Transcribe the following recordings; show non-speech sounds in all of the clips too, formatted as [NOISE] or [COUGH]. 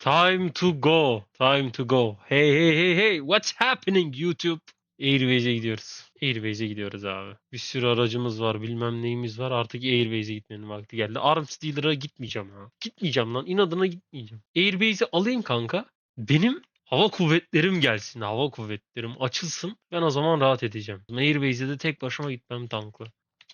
Time to go. Time to go. Hey hey hey hey. What's happening YouTube? Airways'e gidiyoruz. Airways'e gidiyoruz abi. Bir sürü aracımız var, bilmem neyimiz var. Artık Airways'e gitmenin vakti geldi. Arms Dealer'a gitmeyeceğim ha. Gitmeyeceğim lan. İnadına gitmeyeceğim. Airways'i alayım kanka. Benim hava kuvvetlerim gelsin. Hava kuvvetlerim açılsın. Ben o zaman rahat edeceğim. Airways'e de tek başıma gitmem tankla.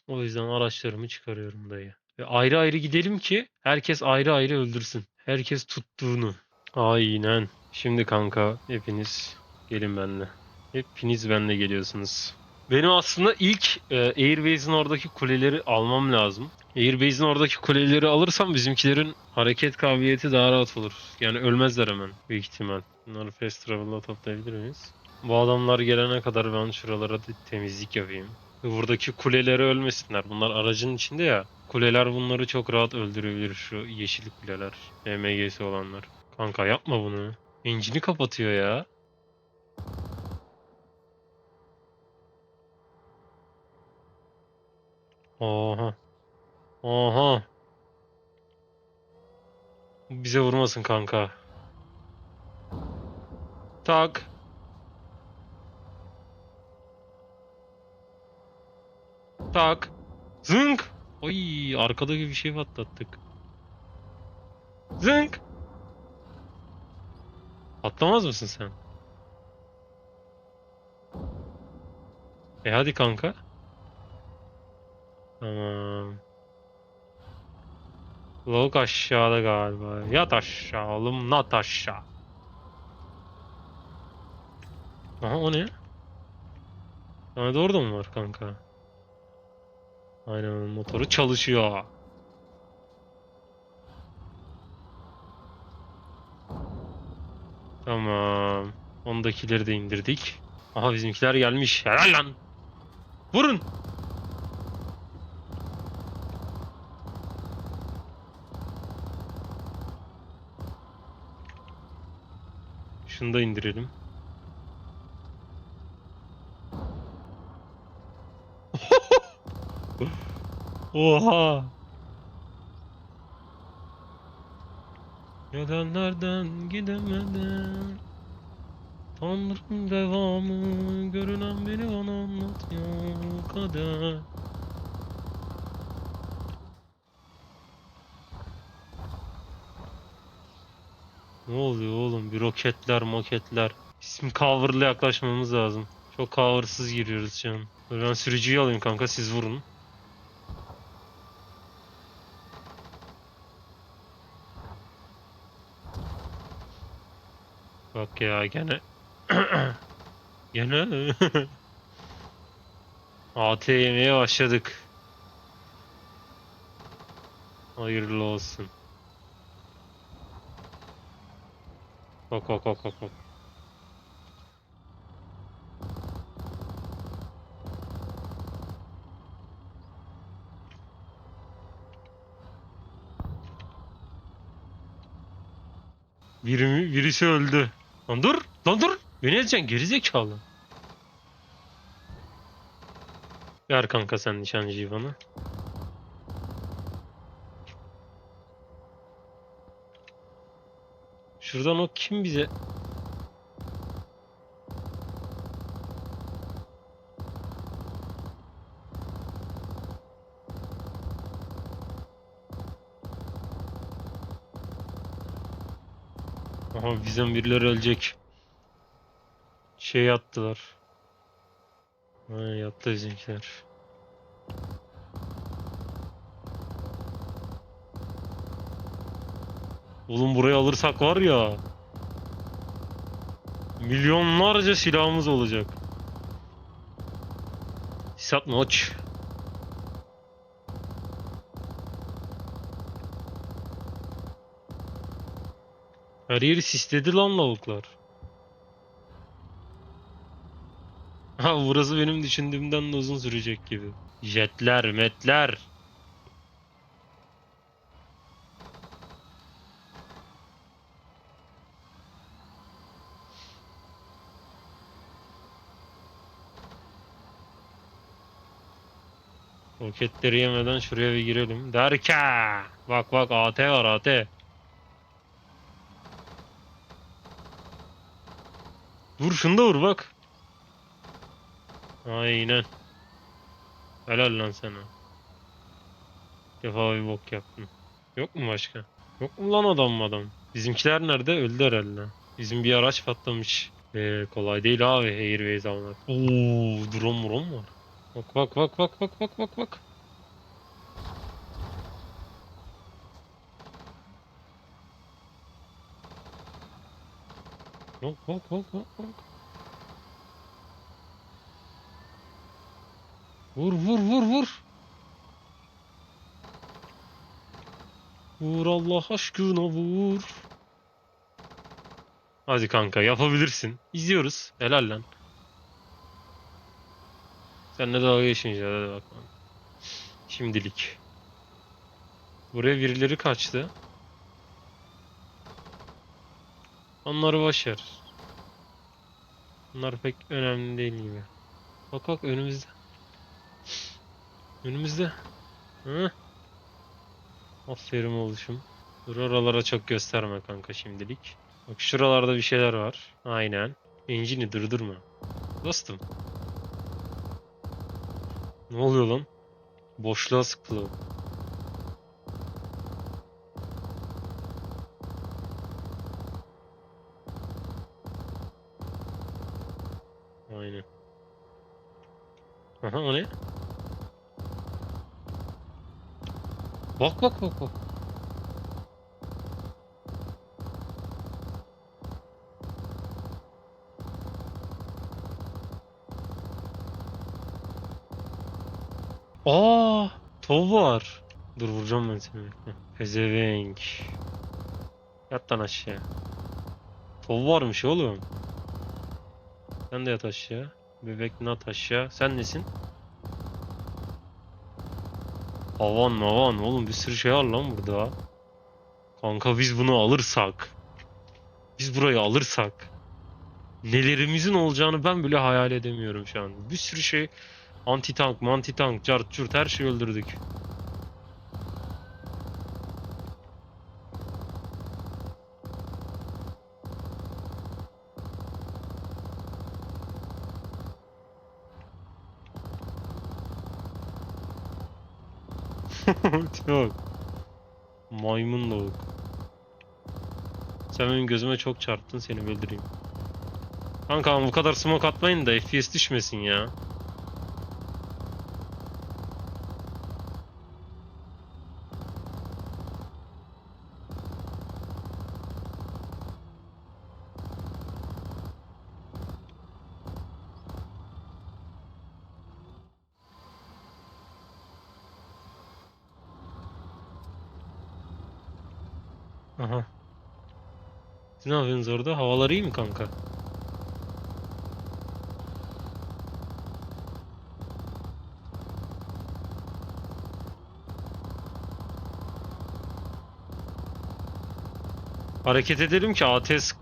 O yüzden araçlarımı çıkarıyorum dayı. Ve ayrı ayrı gidelim ki herkes ayrı ayrı öldürsün. Herkes tuttuğunu. Aynen. Şimdi kanka hepiniz gelin benimle. Hepiniz benimle geliyorsunuz. Benim aslında ilk e, Airbase'in oradaki kuleleri almam lazım. Airbase'in oradaki kuleleri alırsam bizimkilerin hareket kabiliyeti daha rahat olur. Yani ölmezler hemen büyük ihtimal. Bunları fast travel'la toplayabilir miyiz? Bu adamlar gelene kadar ben şuralara temizlik yapayım. Buradaki kuleleri ölmesinler. Bunlar aracın içinde ya. Kuleler bunları çok rahat öldürebilir şu yeşil kuleler. MMG'si olanlar. Kanka yapma bunu. Engine'i kapatıyor ya. Oha. Oha. Bize vurmasın kanka. Tak. Tak. Zınk. Oy arkadaki bir şey patlattık. Zınk. Patlamaz mısın sen? E hadi kanka. Tamam. Log aşağıda galiba. Yat aşağı oğlum. Nat aşağı. Aha o ne? Sana da orada mı var kanka? Aynen motoru çalışıyor. Tamam. Ondakileri de indirdik. Aha bizimkiler gelmiş. Helal lan. Vurun. Şunu da indirelim. Oha. Gelenlerden gidemeden Tanrım devamı görünen beni bana anlatıyor kader. Ne oluyor oğlum? Bir roketler moketler. İsim cover'la yaklaşmamız lazım. Çok cover'sız giriyoruz şu an. Ben sürücüyü alayım kanka siz vurun. Bak ya gene [CLEARS THROAT] gene [LAUGHS] AT yemeye başladık. Hayırlı olsun. Bak bak bak bak bak. Biri, birisi öldü. Lan dur! Lan dur! Beni edeceksin gerizekalı. Ver kanka sen nişancıyı bana. Şuradan o kim bize... Aha bizden birileri ölecek. Şey yaptılar. Ha yattı bizimkiler. Oğlum burayı alırsak var ya. Milyonlarca silahımız olacak. Hisat Noç. Her yeri sisledi lan lavuklar. Ha burası benim düşündüğümden de uzun sürecek gibi. Jetler, metler. Roketleri yemeden şuraya bir girelim. Derken. Bak bak AT var AT. Vur şunu da vur bak. Aynen. Helal lan sana. Bir defa bir bok yaptın. Yok mu başka? Yok mu lan adam adam? Bizimkiler nerede? Öldü herhalde. Bizim bir araç patlamış. Ee, kolay değil abi Airways almak. Oo, drone drone var. Bak bak bak bak bak bak bak bak. Bak bak bak bak bak. Vur vur vur vur. Vur Allah aşkına vur. Hadi kanka yapabilirsin. İzliyoruz. Helal lan. Sen ne dalga geçince hadi bakalım. Şimdilik. Buraya birileri kaçtı. Onları boş ver. Bunlar pek önemli değil gibi. Bak bak önümüzde. Önümüzde. Hı? Aferin oluşum. Dur oralara çok gösterme kanka şimdilik. Bak şuralarda bir şeyler var. Aynen. Engine'i durdurma. Dostum. Ne oluyor lan? Boşluğa sıkıldı. o. Aynen. Aha o ne? Bak bak bak bak. Aa, tov var. Dur vuracağım ben seni. Pezevenk. Yat lan aşağı. Tov varmış oğlum. Sen de yat aşağı. Bebek nat aşağı. Sen nesin? Havan mavan oğlum bir sürü şey var lan burada. Kanka biz bunu alırsak. Biz burayı alırsak. Nelerimizin olacağını ben bile hayal edemiyorum şu an. Bir sürü şey anti tank, manti tank, cart curt her şeyi öldürdük. [LAUGHS] Çok. Maymun lavuk. Sen benim gözüme çok çarptın seni öldüreyim. Kanka bu kadar smoke atmayın da FPS düşmesin ya. Aha. Siz ne yapıyorsunuz orada? Havalar iyi mi kanka? Hareket edelim ki AT sık-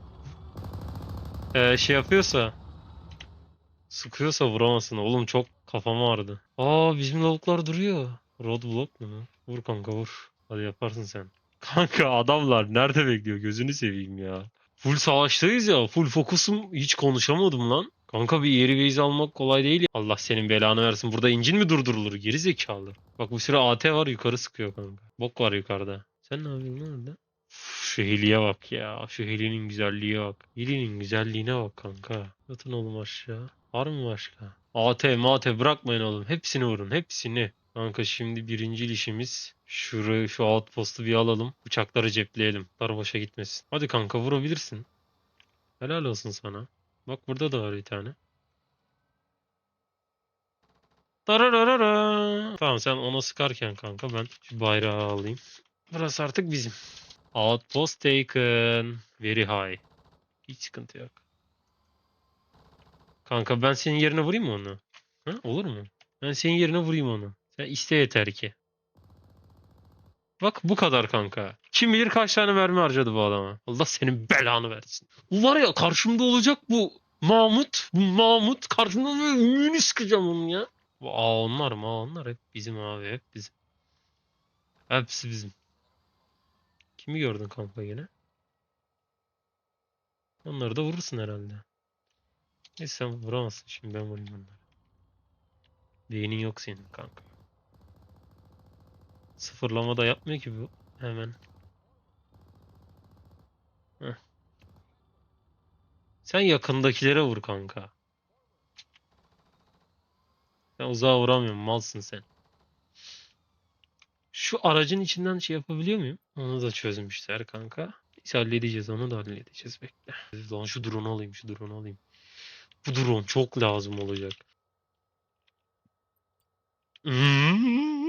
Ee, şey yapıyorsa sıkıyorsa vuramasın. Oğlum çok kafam ağrıdı. Aa bizim lavuklar duruyor. Roadblock mu? Vur kanka vur. Hadi yaparsın sen. Kanka adamlar nerede bekliyor gözünü seveyim ya. Full savaştayız ya. Full fokusum. Hiç konuşamadım lan. Kanka bir yeri base almak kolay değil. ya. Allah senin belanı versin. Burada incin mi durdurulur? Geri zekalı. Bak bu sıra AT var yukarı sıkıyor kanka. Bok var yukarıda. Sen ne yapıyorsun lan orada? Şu heliye bak ya. Şu helinin güzelliğe bak. Helinin güzelliğine bak kanka. Yatın oğlum aşağı. Var mı başka? AT MAT bırakmayın oğlum. Hepsini vurun. Hepsini. Kanka şimdi birinci işimiz şurayı şu outpost'u bir alalım. Uçakları cepleyelim. Dar boşa gitmesin. Hadi kanka vurabilirsin. Helal olsun sana. Bak burada da var bir tane. Dararara. Tamam sen ona sıkarken kanka ben şu bayrağı alayım. Burası artık bizim. Outpost taken. Very high. Hiç sıkıntı yok. Kanka ben senin yerine vurayım mı onu? Ha, olur mu? Ben senin yerine vurayım onu. Sen iste yeter ki. Bak bu kadar kanka. Kim bilir kaç tane mermi harcadı bu adama. Allah senin belanı versin. Bu var ya karşımda olacak bu Mahmut. Bu Mahmut karşımda böyle ümüğünü sıkacağım onun ya. Bu aa onlar mı? Onlar hep bizim abi hep bizim. Hepsi bizim. Kimi gördün kanka yine? Onları da vurursun herhalde. Neyse sen vuramazsın şimdi ben vurayım bunları. Beynin yok senin kanka. Sıfırlama da yapmıyor ki bu. Hemen. Heh. Sen yakındakilere vur kanka. Sen uzağa vuramıyorsun. Malsın sen. Şu aracın içinden şey yapabiliyor muyum? Onu da çözmüşler kanka. Biz halledeceğiz. Onu da halledeceğiz. Bekle. Lan şu drone'u alayım. Şu drone'u alayım. Bu drone çok lazım olacak. Hmm,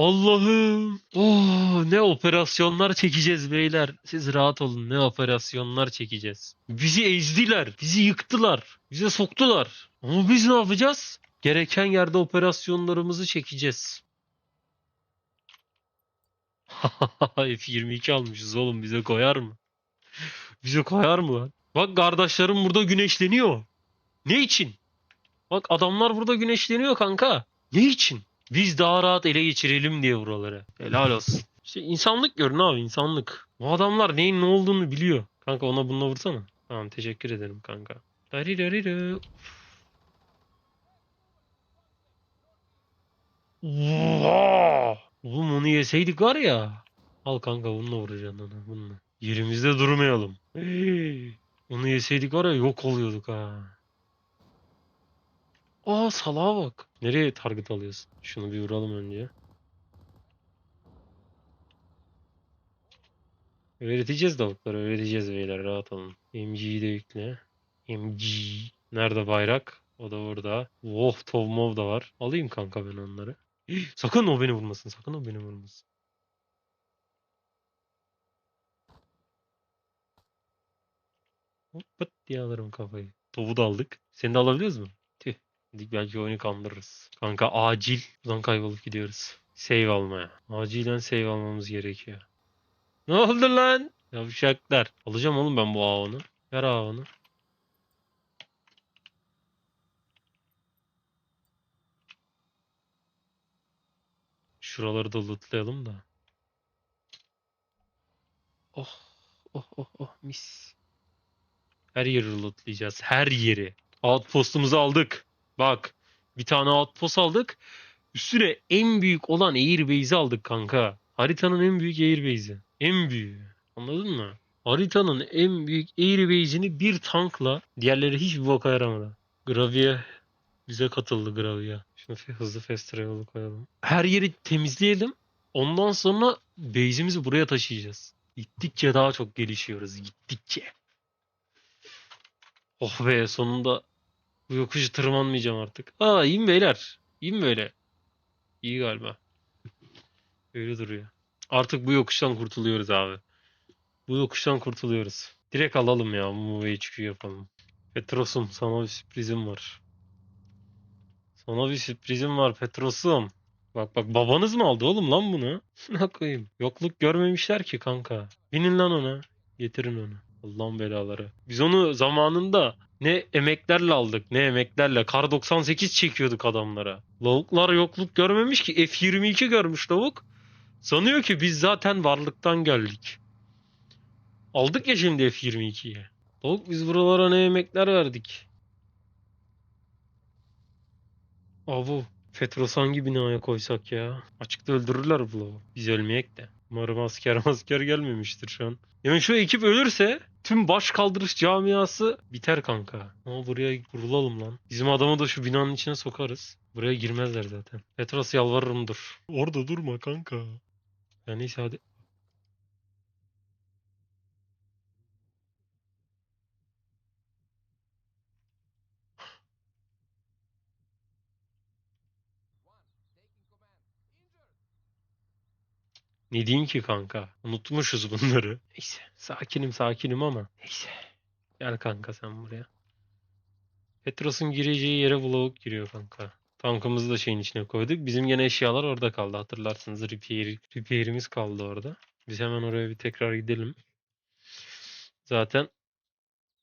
Allah'ım. Oh, ne operasyonlar çekeceğiz beyler. Siz rahat olun. Ne operasyonlar çekeceğiz. Bizi ezdiler. Bizi yıktılar. Bize soktular. Ama biz ne yapacağız? Gereken yerde operasyonlarımızı çekeceğiz. [LAUGHS] F22 almışız oğlum bize koyar mı? Bize koyar mı lan? Bak kardeşlerim burada güneşleniyor. Ne için? Bak adamlar burada güneşleniyor kanka. Ne için? Biz daha rahat ele geçirelim diye buraları. Helal olsun. İşte insanlık görün abi insanlık. Bu adamlar neyin ne olduğunu biliyor. Kanka ona bununla vursana. Tamam teşekkür ederim kanka. Darirariru. Oğlum onu yeseydik var ya. Al kanka bununla vuracaksın onu bununla. Yerimizde durmayalım. Onu yeseydik var ya yok oluyorduk ha. Aa salağa bak. Nereye target alıyorsun? Şunu bir vuralım önce. Öğreteceğiz tavukları öğreteceğiz beyler rahat olun. MG'yi de yükle. MG. Nerede bayrak? O da burada. Wolf Tovmov da var. Alayım kanka ben onları. Sakın o beni vurmasın. Sakın o beni vurmasın. Hop diye alırım kafayı. Topu da aldık. Seni de alabiliyoruz mu? Dedik belki oyunu kandırırız. Kanka acil buradan kaybolup gidiyoruz. Save almaya. Acilen save almamız gerekiyor. Ne oldu lan? Yavşaklar. Alacağım oğlum ben bu ağını. Ver ağını. Şuraları da lootlayalım da. Oh. Oh oh oh mis. Her yeri lootlayacağız. Her yeri. Outpost'umuzu aldık. Bak. Bir tane outpost aldık. Üstüne en büyük olan Airbase'i aldık kanka. Haritanın en büyük Airbase'i. En büyüğü. Anladın mı? Haritanın en büyük Airbase'ini bir tankla diğerleri hiçbir boka yaramadı. Gravia bize katıldı Gravia. Şunu hızlı fast travel'ı koyalım. Her yeri temizleyelim. Ondan sonra base'imizi buraya taşıyacağız. Gittikçe daha çok gelişiyoruz. Gittikçe. Oh be sonunda bu yokuşu tırmanmayacağım artık. Aa iyi mi beyler? İyi mi böyle? İyi galiba. Öyle duruyor. Artık bu yokuştan kurtuluyoruz abi. Bu yokuştan kurtuluyoruz. Direkt alalım ya. Move HQ yapalım. Petros'um sana bir sürprizim var. Sana bir sürprizim var Petros'um. Bak bak babanız mı aldı oğlum lan bunu? [LAUGHS] Ne koyayım? Yokluk görmemişler ki kanka. Binin lan ona. Getirin onu. Allah'ın belaları. Biz onu zamanında ne emeklerle aldık ne emeklerle. Kar 98 çekiyorduk adamlara. Lavuklar yokluk görmemiş ki F22 görmüş lavuk. Sanıyor ki biz zaten varlıktan geldik. Aldık ya şimdi F22'yi. Lavuk biz buralara ne emekler verdik. Avu. Petros hangi binaya koysak ya? Açıkta öldürürler bu lavuğu. Biz ölmeyek de. Umarım asker [LAUGHS] asker gelmemiştir şu an. Yani şu ekip ölürse tüm baş kaldırış camiası biter kanka. Ama buraya vurulalım lan. Bizim adamı da şu binanın içine sokarız. Buraya girmezler zaten. Petros yalvarırım dur. Orada durma kanka. Ya neyse hadi. Ne diyeyim ki kanka? Unutmuşuz bunları. Neyse. Sakinim sakinim ama. Neyse. Gel kanka sen buraya. Petros'un gireceği yere Vlovuk giriyor kanka. Tankımızı da şeyin içine koyduk. Bizim gene eşyalar orada kaldı. Hatırlarsınız repair, repair'imiz kaldı orada. Biz hemen oraya bir tekrar gidelim. Zaten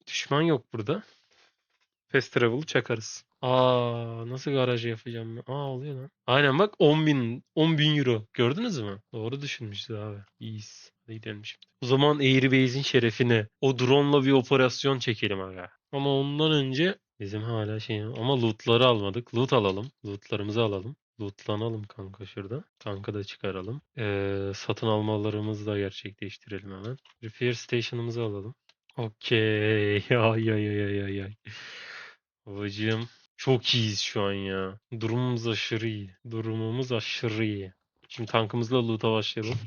düşman yok burada. Fast travel'ı çakarız. Aa nasıl garaj yapacağım ben? Aa oluyor lan. Aynen bak 10 bin, 10 bin euro. Gördünüz mü? Doğru düşünmüşüz abi. İyiyiz. Hadi gidelim şimdi. O zaman Airbase'in şerefine o drone'la bir operasyon çekelim aga. Ama ondan önce Bizim hala şey ama loot'ları almadık. Loot alalım. Loot'larımızı alalım. Lootlanalım kanka şurada. Tankı da çıkaralım. Ee, satın almalarımızı da gerçekleştirelim hemen. Repair station'ımızı alalım. Okey. [LAUGHS] Ay ay ay ay ay. Babacığım çok iyiyiz şu an ya. Durumumuz aşırı iyi. Durumumuz aşırı iyi. Şimdi tankımızla loot'a başlayalım.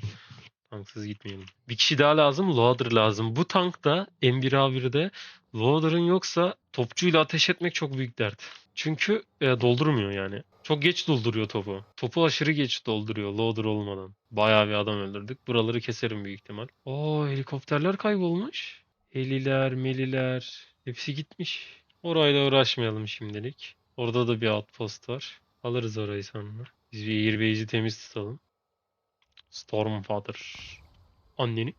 Tanksız gitmeyelim. Bir kişi daha lazım. Loader lazım. Bu tankta M1A1'de Loader'ın yoksa topçuyla ateş etmek çok büyük dert. Çünkü e, doldurmuyor yani. Çok geç dolduruyor topu. Topu aşırı geç dolduruyor loader olmadan. Bayağı bir adam öldürdük. Buraları keserim büyük ihtimal. Oo helikopterler kaybolmuş. Heliler, meliler hepsi gitmiş. Orayla uğraşmayalım şimdilik. Orada da bir outpost var. Alırız orayı sonra. Biz bir airbase'i temiz tutalım. Stormfather. Anneni.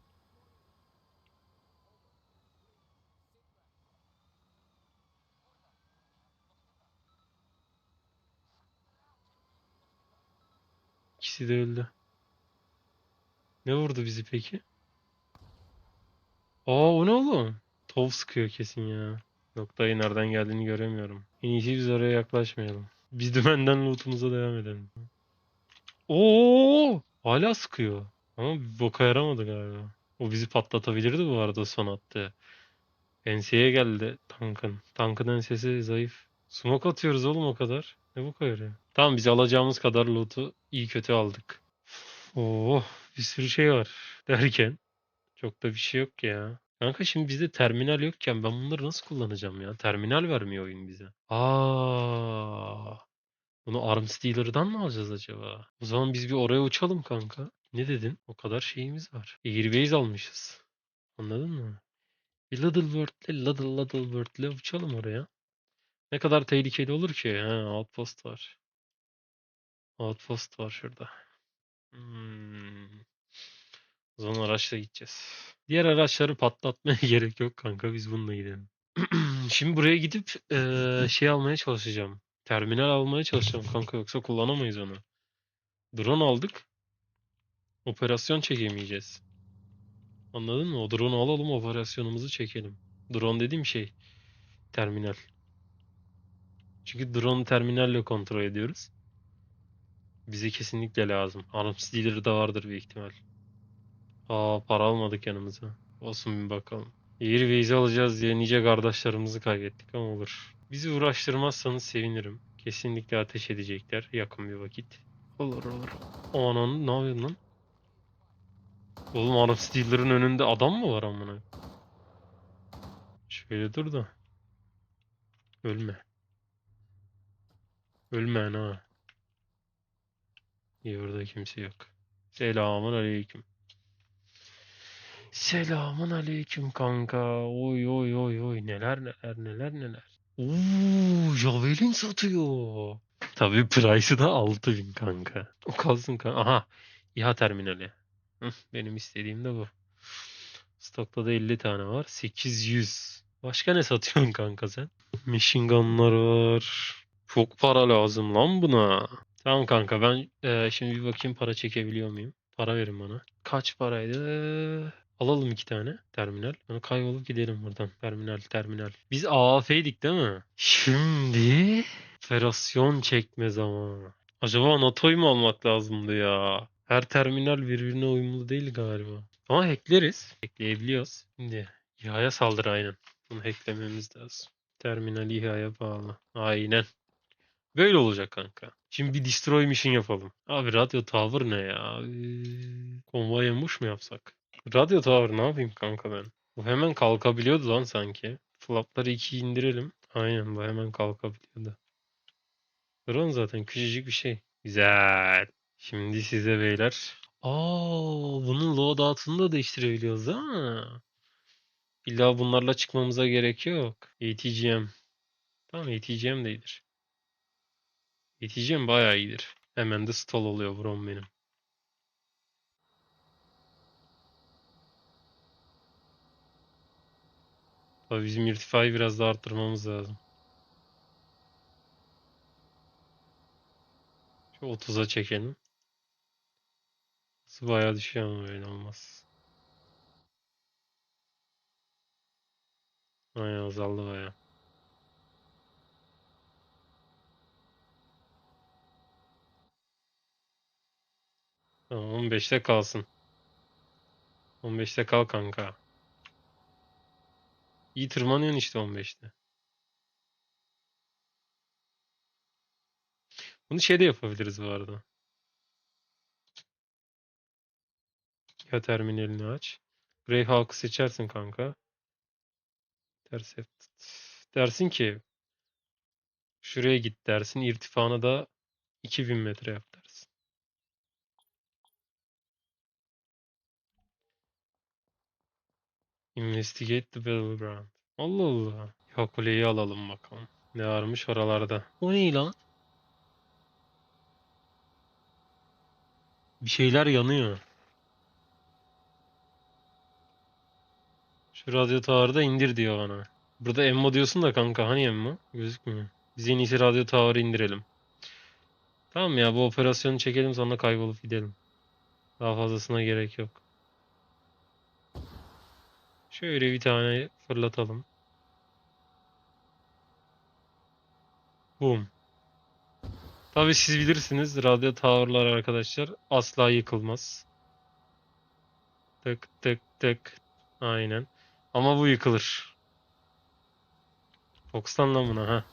İkisi de öldü. Ne vurdu bizi peki? Aa o ne oğlum? Tov sıkıyor kesin ya. Noktayı nereden geldiğini göremiyorum. En iyisi biz oraya yaklaşmayalım. Biz dümenden lootumuza devam edelim. Oo! Hala sıkıyor. Ama boka yaramadı galiba. O bizi patlatabilirdi bu arada son attığı. Enseye geldi tankın. Tankın ensesi zayıf. Smoke atıyoruz oğlum o kadar. Ne bu kadar ya? Tamam biz alacağımız kadar loot'u iyi kötü aldık. Oo, bir sürü şey var derken çok da bir şey yok ya. Kanka şimdi bizde terminal yokken ben bunları nasıl kullanacağım ya? Terminal vermiyor oyun bize. Aa, bunu Arms Dealer'dan mı alacağız acaba? O zaman biz bir oraya uçalım kanka. Ne dedin? O kadar şeyimiz var. Airbase almışız. Anladın mı? Bir Littleworth'le, Little Littleworth'le uçalım oraya. Ne kadar tehlikeli olur ki? Ha, outpost var. Outpost var şurada. Hmm. O zaman araçla gideceğiz. Diğer araçları patlatmaya [LAUGHS] gerek yok kanka. Biz bununla gidelim. [CLEARS THROAT] Şimdi buraya gidip eee, şey almaya çalışacağım. Terminal almaya çalışacağım kanka. Yoksa kullanamayız onu. Drone aldık. Operasyon çekemeyeceğiz. Anladın mı? O drone'u alalım operasyonumuzu çekelim. Drone dediğim şey terminal. Çünkü drone terminalle kontrol ediyoruz. Bize kesinlikle lazım. Arms Dealer'da vardır büyük ihtimal. Aa para almadık yanımıza. Olsun bir bakalım. Airways'i alacağız diye nice kardeşlerimizi kaybettik ama olur. Bizi uğraştırmazsanız sevinirim. Kesinlikle ateş edecekler yakın bir vakit. Olur olur. Anan ne yapıyorsun lan? Oğlum Arms Dealer'ın önünde adam mı var amına? Şöyle dur da. Ölme. Ölme ha. İyi orada kimse yok. Selamun aleyküm. Selamun aleyküm kanka. Oy oy oy oy neler neler neler neler. Uuu Javelin satıyor. Tabii price'ı da 6000 kanka. O kalsın kanka. Aha. İHA terminali. Benim istediğim de bu. Stokta da 50 tane var. 800. Başka ne satıyorsun kanka sen? Machine gun'lar var. Çok para lazım lan buna. Tamam kanka ben eee, şimdi bir bakayım para çekebiliyor muyum? Para verin bana. Kaç paraydı? Alalım iki tane terminal. Sonra kaybolup gidelim buradan. Terminal terminal. Biz AAF'ydik değil mi? Şimdi operasyon çekme zamanı. Acaba NATO'yu mu almak lazımdı ya? Her terminal birbirine uyumlu değil galiba. Ama hackleriz. Hackleyebiliyoruz. Şimdi İHA'ya saldır aynen. Bunu hacklememiz lazım. Terminal İHA'ya bağlı. Aynen. Böyle olacak kanka. Şimdi bir destroy mission yapalım. Abi radyo tower ne ya? Ee, Konvoy ambush mu yapsak? Radyo tower ne yapayım kanka ben? Bu hemen kalkabiliyordu lan sanki. Flapları 2 indirelim. Aynen bu hemen kalkabiliyordu. Drone zaten küçücük bir şey. Güzel. Şimdi size beyler. Aa, bunun loadout'unu da değiştirebiliyoruz ha. İlla bunlarla çıkmamıza gerek yok. ATGM. Tamam ATGM de iyidir. ATGM bayağı iyidir. Hemen de stall oluyor brom benim. Tabii bizim irtifayı biraz da arttırmamız lazım. Şu 30'a çekelim. Su bayağı düşüyor ama öyle olmaz. Aynen azaldı bayağı. Tamam 15'te kalsın. 15'te kal kanka. İyi tırmanıyorsun işte 15'te. Bunu şeyde yapabiliriz bu arada. Ya terminalini aç. Greyhawk'ı seçersin kanka. Intercept. Dersin ki şuraya git dersin. İrtifanı da 2000 metre yap dersin. Investigate the battleground. Allah Allah. Ya alalım bakalım. Ne varmış oralarda. O ne lan? Bir şeyler yanıyor. Şu radyo tower'da indir diyor bana. Burada Emmo diyorsun da kanka hani Emmo? Gözükmüyor. Biz en iyisi radyo tower'ı indirelim. Tamam ya bu operasyonu çekelim sonra kaybolup gidelim. Daha fazlasına gerek yok. Şöyle bir tane fırlatalım. Boom. Tabii siz bilirsiniz radyo tower'lar arkadaşlar asla yıkılmaz. Tık tık tık. Aynen. Ama bu yıkılır. Fox'tan lan buna ha.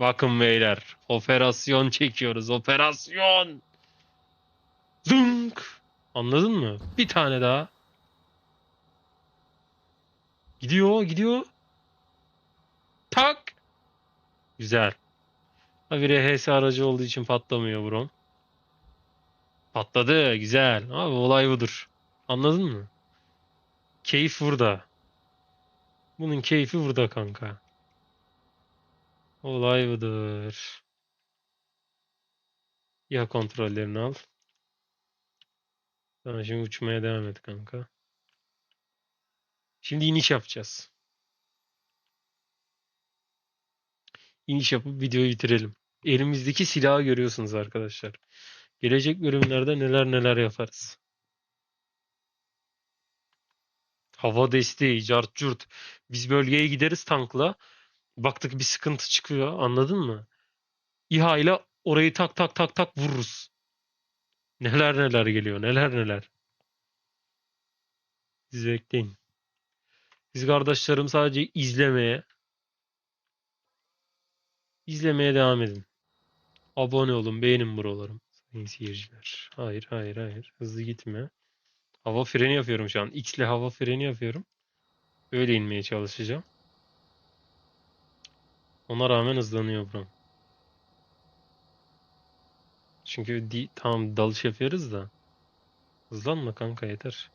Bakın beyler. Operasyon çekiyoruz. Operasyon. Zınk. Anladın mı? Bir tane daha. Gidiyor, gidiyor. Tak. Güzel. Tabii RHS aracı olduğu için patlamıyor Brom. Patladı. Güzel. Abi olay budur. Anladın mı? Keyif burada. Bunun keyfi burada kanka. Olay budur. Ya kontrollerini al. Tamam şimdi uçmaya devam et kanka. Şimdi iniş yapacağız. İniş yapıp videoyu bitirelim. Elimizdeki silahı görüyorsunuz arkadaşlar. Gelecek bölümlerde neler neler yaparız. Hava desteği, cart curt. Biz bölgeye gideriz tankla. Baktık bir sıkıntı çıkıyor. Anladın mı? İHA ile orayı tak tak tak tak vururuz. Neler neler geliyor. Neler neler. Siz bekleyin. Biz kardeşlerim sadece izlemeye izlemeye devam edin. Abone olun, beğenin buralarım. Sayın seyirciler. Hayır, hayır, hayır. Hızlı gitme. Hava freni yapıyorum şu an. X ile hava freni yapıyorum. Öyle inmeye çalışacağım. Ona rağmen hızlanıyor buram. Çünkü di tamam dalış yapıyoruz da. Hızlanma kanka yeter.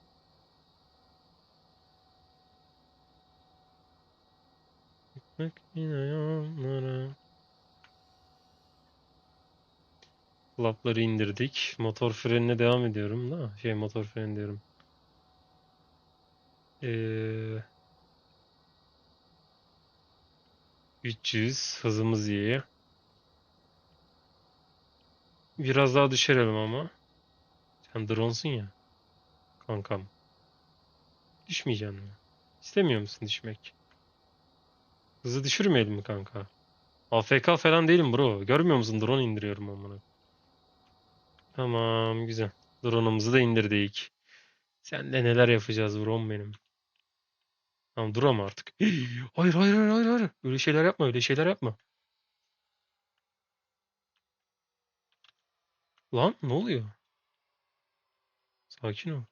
Gitmek yine yollara. Flapları indirdik. Motor frenine devam ediyorum da. Şey motor freni diyorum. Ee, 300 hızımız iyi. Biraz daha düşürelim ama. Sen drone'sun ya. Kankam. Düşmeyeceksin mi? İstemiyor musun düşmek? Hızı düşürmeyelim mi kanka? AFK falan değilim bro. Görmüyor musun? Drone indiriyorum amına. Tamam güzel. Drone'umuzu da indirdik. Sen de neler yapacağız brom benim. Tamam dur ama artık. [GASPS] Hayır hayır hayır hayır hayır. Öyle şeyler yapma öyle şeyler yapma. Lan ne oluyor? Sakin ol.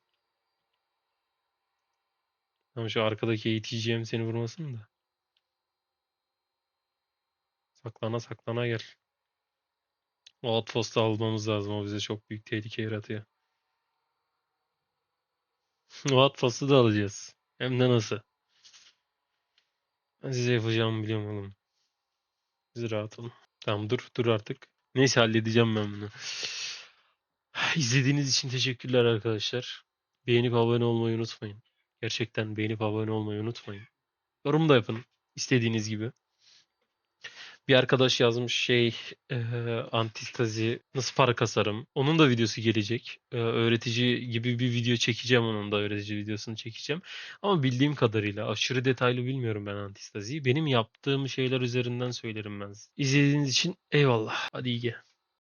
Tamam şu arkadaki ATGM seni vurmasın da. Saklana saklana gel. O outpost'u almamız lazım. O bize çok büyük tehlike yaratıyor. O outpost'u da alacağız. Hem de nasıl? Ben size yapacağımı biliyorum oğlum. Siz rahat olun. Tamam dur dur artık. Neyse halledeceğim ben bunu. İzlediğiniz için teşekkürler arkadaşlar. Beğenip abone olmayı unutmayın. Gerçekten beğenip abone olmayı unutmayın. Yorum da yapın istediğiniz gibi. Bir arkadaş yazmış şey eee antistazi nasıl para kasarım. Onun da videosu gelecek. Eee, öğretici gibi bir video çekeceğim onun da öğretici videosunu çekeceğim. Ama bildiğim kadarıyla aşırı detaylı bilmiyorum ben antistaziyi. Benim yaptığım şeyler üzerinden söylerim ben. İzlediğiniz için eyvallah. Hadi iyi gel.